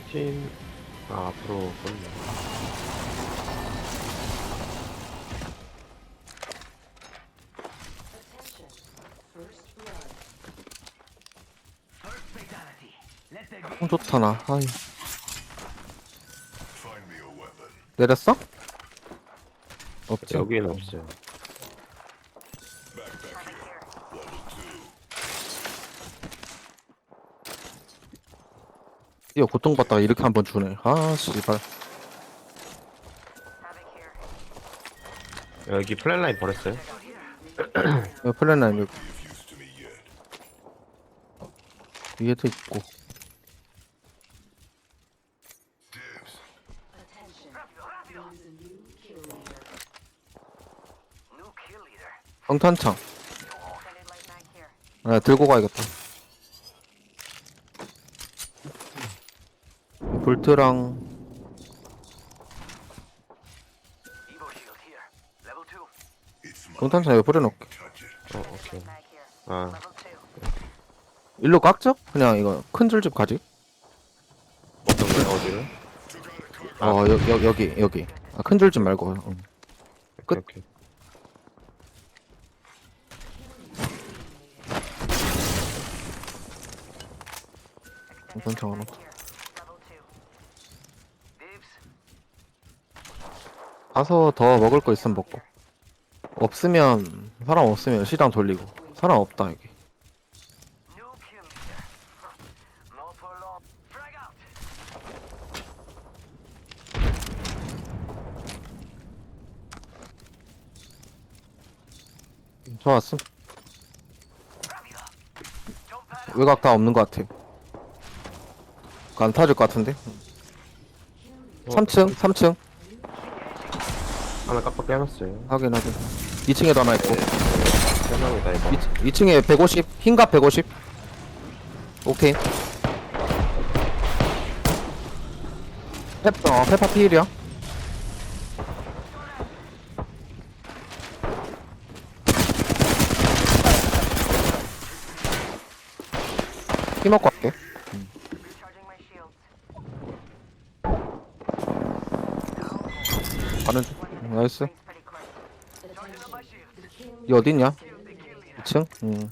팀 아, 앞으로 보내. 어, 좋다 나 아이 내렸어? 없지 여기는 없어요. 이거 고통받다가 이렇게 한 번 주네. 아 씨발. 여기 플랜라인 버렸어요? 이거 플랜라인 여기. 위에도 있고. 성탄창. 아 들고 가야겠다 볼트랑 성탄창 여기 뿌려놓을게 어, 오케이. 아, 일로 깎죠? 그냥 이거 큰 줄집 가지 어떤 거요? 어디를? 아. 어 여, 여, 여기 여기 아, 큰 줄집 말고 응. 끝. 오케이. 성탄창 하나 가서 더 먹을 거 있으면 먹고. 없으면 사람 없으면 시장 돌리고. 사람 없다 여기. 좋았음. 외곽 다 없는 것 같아 안 타질 것 같은데? 어, 3층 3층 하나 깜빡 빼놨어요. 확인 확인. 2층에도 하나 있고. 세 명이다, 이거. 2, 층에 150 흰갑 150 오케이. 페, 어, 페파 피일이야 피 먹고 갈게 가는 중 음, 나이스. 이 어딨냐? 2층? 응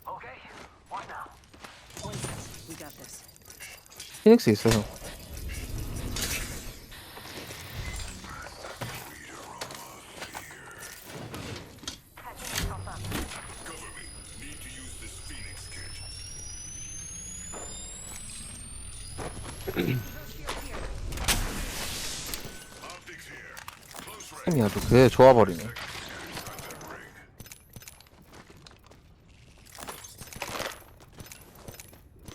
피닉스 있어 형 그게 좋아버리네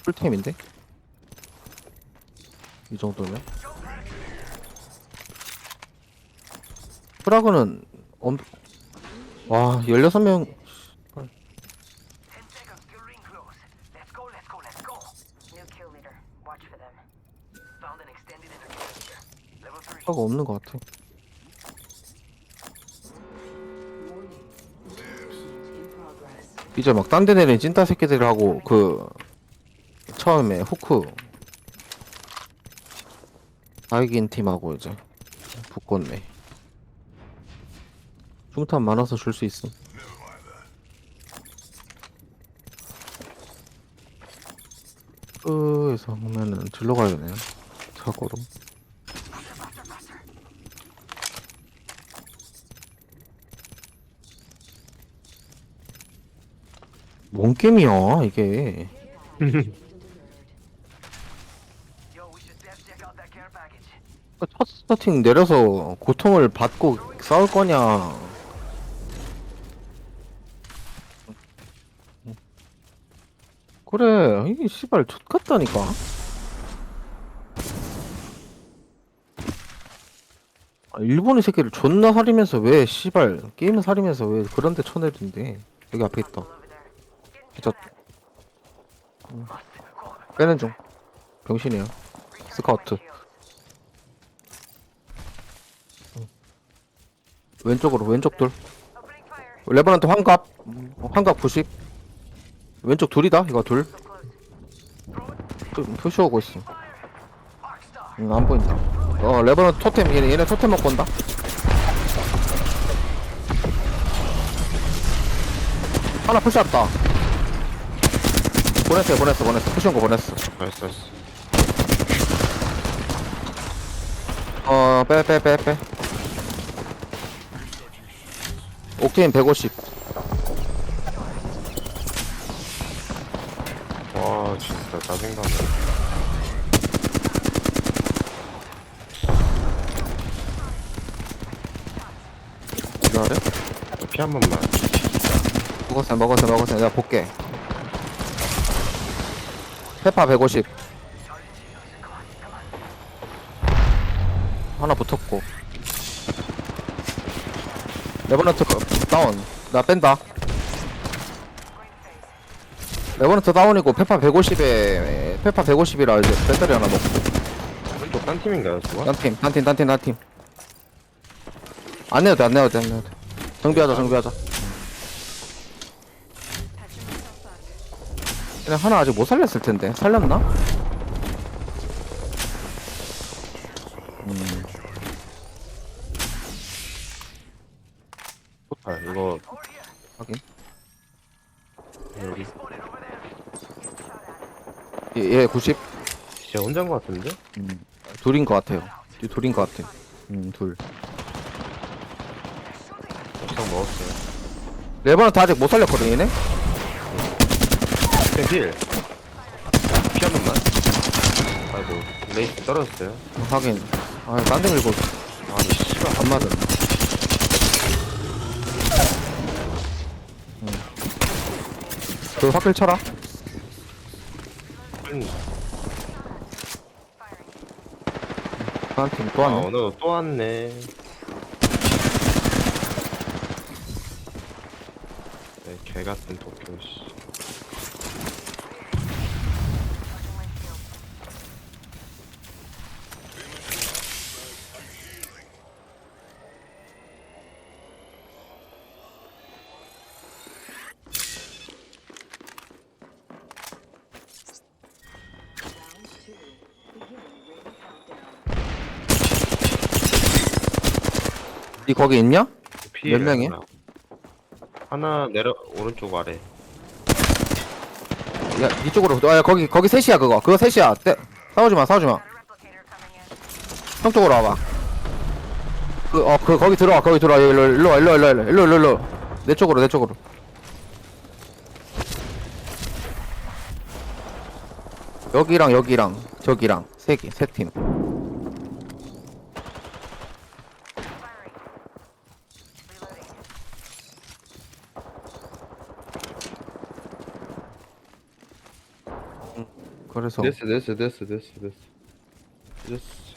풀템인데? 이 정도면? 프라그는 엄... 와 16명 New kill leader. Watch for them. Found an extended interconnect here. Level 3. 프라가 없는 것 같아 이제 막 딴 데 내린 찐따 새끼들하고 그 처음에 후크 아이긴 팀하고 이제 붙었네. 중탄 많아서 줄 수 있음. 끝에서 보면은 들러 가야겠네요. 자고로 뭔 게임이야 이게 package. 첫 스타팅 내려서 고통을 받고 싸울 거냐 그래 이게 씨발 족 같다니까 아, 일본의 새끼를 존나 살리면서 왜 씨발 게임을 살리면서 왜 그런데 쳐내던데 여기 앞에 있다. 진짜 음. 빼는 중 병신이야 스카우트 왼쪽으로 왼쪽 둘. 레버넌트 환갑 어, 환갑 90 왼쪽 둘이다 이거 둘. 표- 표시하고 있어. 응, 안 보인다. 어, 레버넌 토템, 얘네, 얘네 토템 먹고 온다. 하나 푸시했다. 보냈어요, 보냈어, 보냈어. 푸시온 거 보냈어. 나이스 나이스 어, 빼, 빼, 빼, 빼. 옥테인 150. 와 진짜 짜증나네 기다려? 피한 번만 먹었어요, 먹었어요, 먹었어요. 내가 볼게. 페파 150. 하나 붙었고. 레버넌트 거- 다운. 나 뺀다. 레버넌트 다운이고 페파 150에 페파 150이라 이제 배터리 하나 먹고. 오른쪽 딴 팀인가요 저거? 딴 팀, 딴 팀, 딴 팀, 딴 팀. 안 내도 돼, 안 내도 돼, 안 내도 돼. 정비하자, 정비하자. 그냥 하나 아직 못 살렸을 텐데. 살렸나? 음, 포탈 이거 확인. 여기 얘, 얘 90? 진짜 혼자인 것 같은데? 음, 둘인 것 같아요. 뒤 둘인 것 같아. 음, 둘. 옥상 먹었어요 레버넌트 아직 못 살렸거든, 얘네? 힐! 피한 번만 아이고 레이스 떨어졌어요 어, 확인. 아, 딴데 밀고 아니 씨발 안 맞아. 그 확킬 쳐라. 음, 다른 팀또 아 하네. 오늘 또 왔네 네, 개 같은 도쿄 씨 거기 있냐? 피몇 명이야? 하나. 하나 내려 오른쪽 아래 야, 이쪽으로. 아, 야, 거기, 거기 셋이야, 그거. 그거 셋이야. 떼, 싸우지 마, 싸우지 마. Replicator coming in. 형 쪽으로 와봐. 그, 어, 그, 거기 들어와, 거기 들어와. 일로, 일로 와, 일로, 와, 일로, 와, 일로, 와, 일로, 일로, 일로. 내 쪽으로, 내 쪽으로. 여기랑, 여기랑, 저기랑. 세 개, 세 팀. 그래서. 됐어 됐어 됐어 됐어 됐어 됐어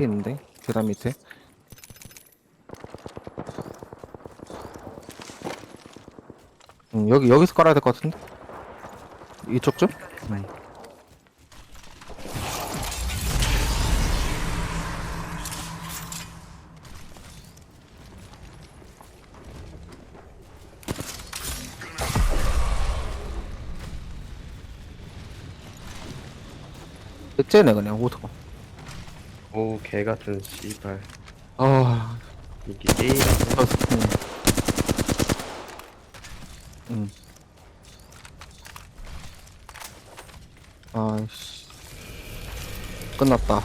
있는데? 계단 밑에? 음, 여기, 여기서 깔아야 될 것 같은데? 이쪽쯤? 음. 째네 그냥 오토 오 개같은 씨발 아 이게 게임 어, 음. 음. 아이씨. 끝났다.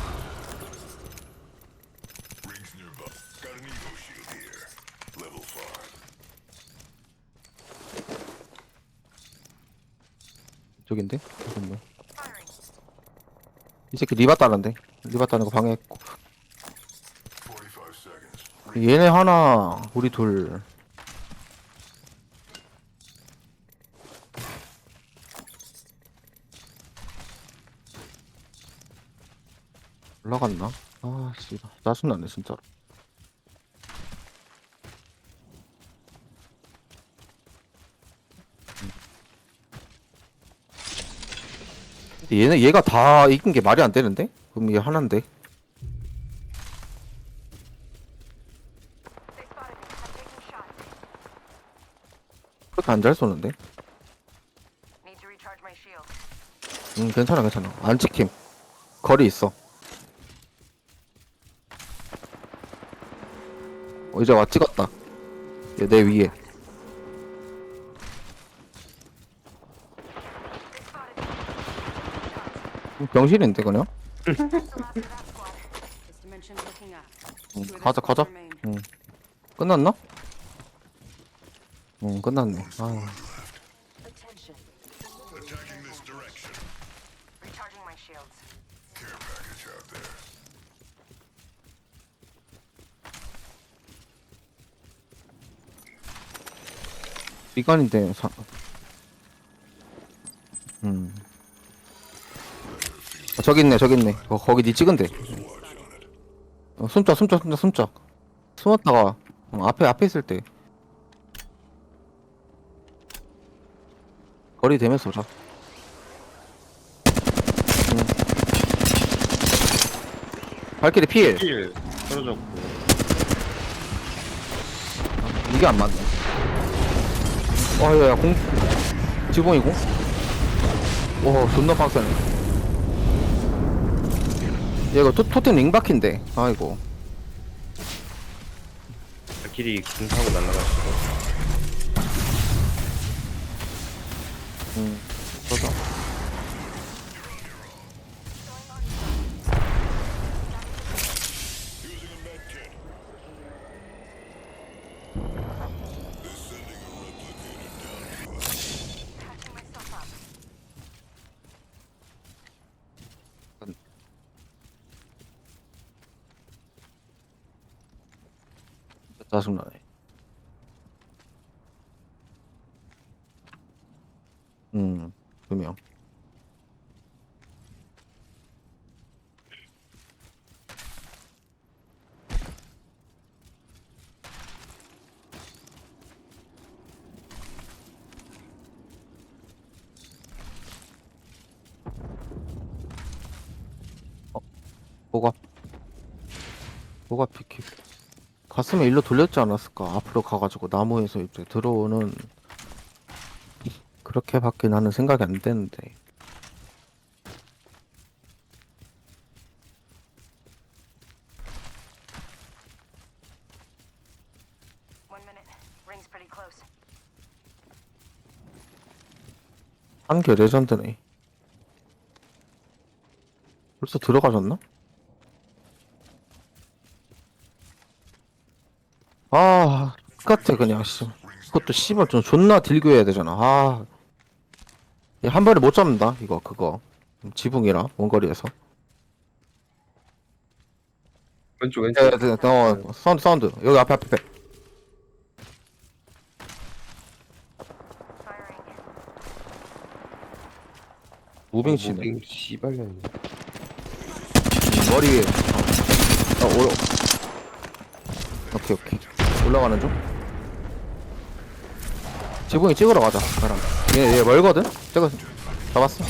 저긴데? 잠깐만. 이 새끼 리바 따는데? 리바 따는 거 방해했고. 얘네 하나, 우리 둘. 올라갔나? 아, 씨발. 짜증나네, 진짜로. 얘네, 얘가 다 이긴 게 말이 안 되는데? 그럼 얘 하나인데? 그렇게 안 잘 쏘는데? 응, 괜찮아, 괜찮아. 안 찍힘. 거리 있어. 어, 이제 와, 찍었다. 얘 내 위에. 병신인데, 그냥? 응, 가자, 가자. 응. 끝났나? 응, 끝났네. 아, Attention. Recharging my shields. 미간인데, 사... 음. 아, 저기 있네, 저기 있네. 어, 거기 니 찍은데. 어, 숨자, 숨자, 숨자, 숨자. 숨었다가, 어, 앞에, 앞에 있을 때. 거리 되면서 오자. 음. 발길이 피해. 힐 떨어졌고 이게 안 맞네. 어, 야, 야, 공, 지붕이 공? 오, 존나 빡세네. 얘 이거 토, 토템 링바퀴인데. 아이고. 발길이 군 타고 날아갔어 음, 그러 짜증나네. 음, 두 명. 어, 뭐가? 뭐가 피키? 갔으면 일로 돌렸지 않았을까? 앞으로 가가지고 나무에서 이제 들어오는 그렇게밖에 나는 생각이 안 되는데. 한개 레전드네. 벌써 들어가셨나? 아, 똑 같아 그냥 씨. 그것도 씨발 좀 존나 딜교 해야 되잖아. 아, 얘한 번에 못 잡는다 이거 그거 지붕이라 원거리에서. 왼쪽 야, 왼쪽 야, 야, 어, 사운드 사운드 여기 앞에 앞에. 앞에. 무빙 씨발년이 음, 머리 위에. 어, 오. 오케이, 오케이. 올라가는 중. 지붕이 찍으러 가자, 나랑. 얘, 얘 멀거든? 찍어, 잡았어?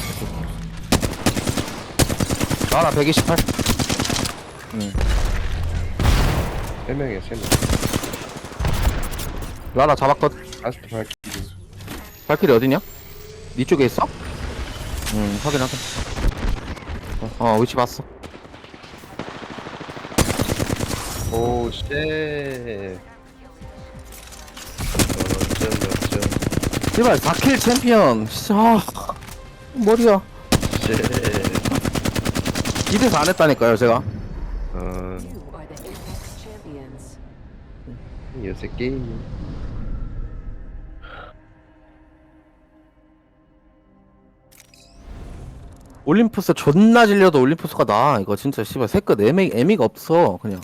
나나 128. 응. 세 명이야 세명 라나 잡았거든? 라스트 발길이 발길이 어디냐? 니 쪽에 있어? 응, 확인, 확인. 어, 어, 위치 봤어. 오쉣 제발, 4킬 챔피언. 진짜, 아, 머리야. 쉣 2대4 안 했다니까요, 제가. 어, You are the Apex champions. 요새 게임이 올림푸스 존나 질려도 올림푸스가 나 이거 진짜 씨발 새끝 애미 애미가 없어 그냥